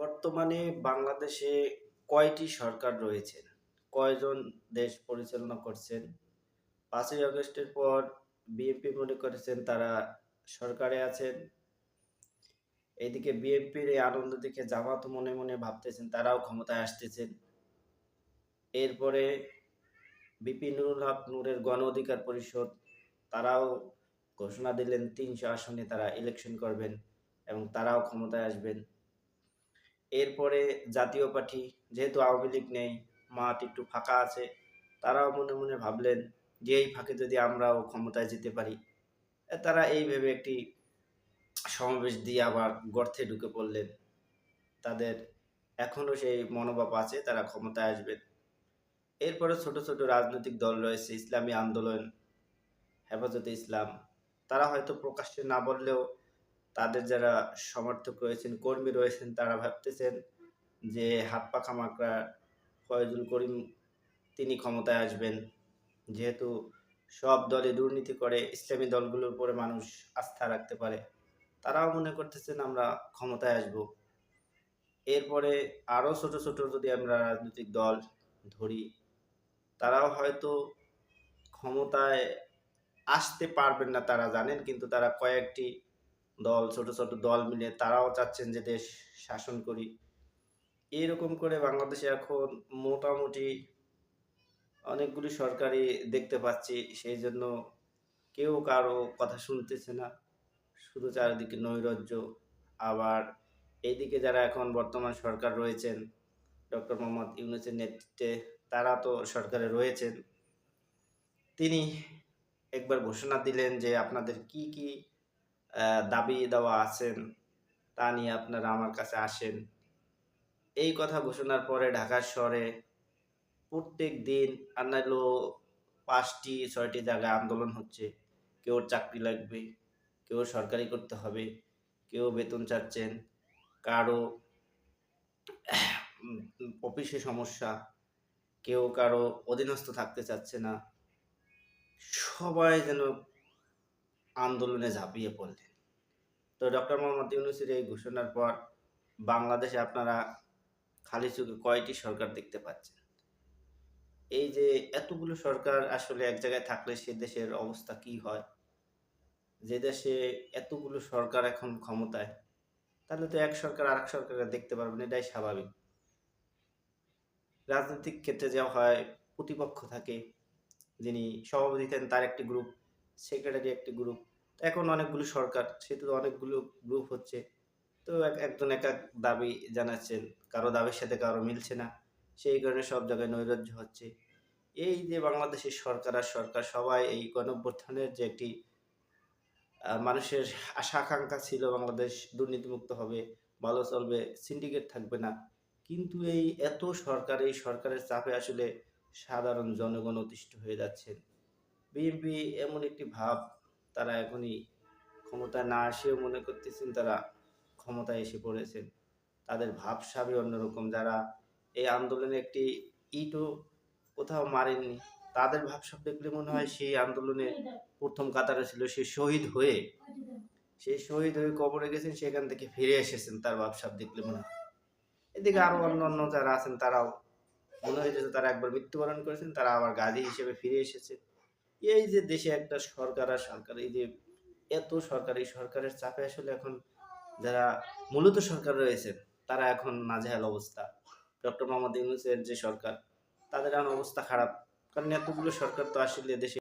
বর্তমানে বাংলাদেশে কয়টি সরকার রয়েছে? কয়জন দেশ পরিচালনা করছেন? পাঁচই আগস্টের পর বিএনপি মনে করেছেন তারা সরকারে আছেন। এদিকে বিএনপির এই আনন্দ দেখে জামাত মনে মনে ভাবতেছেন তারাও ক্ষমতায় আসতেছেন। এরপরে বিপি নুরুল হক নূরের গণ অধিকার পরিষদ, তারাও ঘোষণা দিলেন তিনশো আসনে তারা ইলেকশন করবেন এবং তারাও ক্ষমতায় আসবেন। এরপরে জাতীয় পার্টি যেহেতু আওয়ামী লীগ নেই, মাঠ একটু ফাঁকা আছে, তারাও মনে মনে ভাবলেন যে এই ফাঁকে যদি আমরাও ক্ষমতায় যেতে পারি। তারা এই ভেবে একটি সমাবেশ দিয়ে আবার গর্তে ঢুকে পড়লেন। তাদের এখনও সেই মনোভাব আছে, তারা ক্ষমতায় আসবেন। এরপরে ছোট ছোট রাজনৈতিক দল রয়েছে, ইসলামী আন্দোলন, হেফাজতে ইসলাম, তারা হয়তো প্রকাশ্যে না বললেও তাদের যারা সমর্থক রয়েছেন, কর্মী রয়েছেন, তারা ভাবতেছেন যে হাত পাখা মাকড়া ফয়জুল করিম তিনি ক্ষমতায় আসবেন। যেহেতু সব দলে দুর্নীতি করে ইসলামী দলগুলোর উপরে মানুষ আস্থা রাখতে পারে, তারাও মনে করতেছেন আমরা ক্ষমতায় আসব। এরপরে আরও ছোট ছোট যদি আমরা রাজনৈতিক দল ধরি, তারাও হয়তো ক্ষমতায় আসতে পারবেন না, তারা জানেন, কিন্তু তারা কয়েকটি দল, ছোট ছোট দল মিলে তারাও চাচ্ছেন যে দেশ শাসন করি। এইরকম করে বাংলাদেশে এখন মোটামুটি অনেকগুলি সরকারি দেখতে পাচ্ছি, সেই জন্য কেউ কারও কথা শুনতেছে না। শুধু চারিদিকে নৈরাজ্য। আবার এইদিকে যারা এখন বর্তমান সরকার রয়েছেন, ডক্টর মোহাম্মদ ইউনুসের নেতৃত্বে তারা তো সরকারে রয়েছেন। তিনি একবার ঘোষণা দিলেন যে আপনাদের কি কি দাবি দেওয়া আছেন, তা নিয়ে আপনারা আমার কাছে আসেন। এই কথা ঘোষণার পরে ঢাকার শহরে প্রত্যেক দিন আর নাইলো পাঁচটি, ছয়টি জায়গায় আন্দোলন হচ্ছে। কেউ চাকরি লাগবে, কেউ সরকারি করতে হবে, কেউ বেতন চাচ্ছেন, কারও অফিসে সমস্যা, কেউ কারও অধীনস্থ থাকতে চাচ্ছে না। সবাই যেন আন্দোলনে ঝাঁপিয়ে পড়লেন। তো ডক্টর মোহাম্মদ ইউনুসের এই ঘোষণার পর বাংলাদেশে আপনারা খালি চোখে কয়টি সরকার দেখতে পাচ্ছেন? এই যে এতগুলো সরকার আসলে এক জায়গায় থাকলে সে দেশের অবস্থা কি হয়? যে দেশে এতগুলো সরকার এখন ক্ষমতায়, তাহলে তো এক সরকার আরেক সরকারকে দেখতে পারবেন, এটাই স্বাভাবিক। রাজনৈতিক ক্ষেত্রে যা হয়, প্রতিপক্ষ থাকে, যিনি সভাপতি থাকেন, তার একটি গ্রুপ সেক্রেটারি একটি গ্রুপ এখন অনেকগুলো সরকার, সেহেতু অনেকগুলো গ্রুপ হচ্ছে। তো এক- একজন এক এক দাবি জানাচ্ছেন, কারও দাবির সাথে কারও মিলছে না। সেই কারণে সব জায়গায় নৈরাজ্য হচ্ছে। এই যে বাংলাদেশের সরকার আর সরকার সবাই এই গণঅভ্যুত্থানের যে একটি মানুষের আশা আকাঙ্ক্ষা ছিল বাংলাদেশ দুর্নীতিমুক্ত হবে, ভালো চলবে সিন্ডিকেট থাকবে না। কিন্তু এই এত সরকার, এই সরকারের চাপে আসলে সাধারণ জনগণ অতিষ্ঠ হয়ে যাচ্ছেন। বিএনপি এমন একটি ভাব তারা এখনই ক্ষমতা না আসেও মনে করতেছেন তারা ক্ষমতায় এসে পড়েছেন। তাদের ভাবসাবই অন্যরকম। যারা এই আন্দোলনে একটি ইটও কোথাও মারেননি, তাদের ভাবসাব দেখলে মনে হয় সেই আন্দোলনে প্রথম কাতারে ছিল সে শহীদ হয়ে। সে শহীদ হয়ে কবরে গেছেন, সেখান থেকে ফিরে এসেছেন তার ভাবসাব দেখলে মনে হয়। এদিকে আরও অন্য অন্য যারা আছেন, তারাও মনে হয়েছে তারা একবার মৃত্যুবরণ করেছেন, তারা আবার গাজী হিসেবে ফিরে এসেছে। এই যে দেশে একটা সরকার আর সরকার, এই যে এত সরকার সরকারের চাপে আসলে এখন যারা মূলত সরকার রয়েছে, তারা এখন নাজেহাল অবস্থা। ডক্টর মোহাম্মদ ইউনুসের যে সরকার, তাদের এখন অবস্থা খারাপ। কারণ এতগুলো সরকার তো আসলে দেশে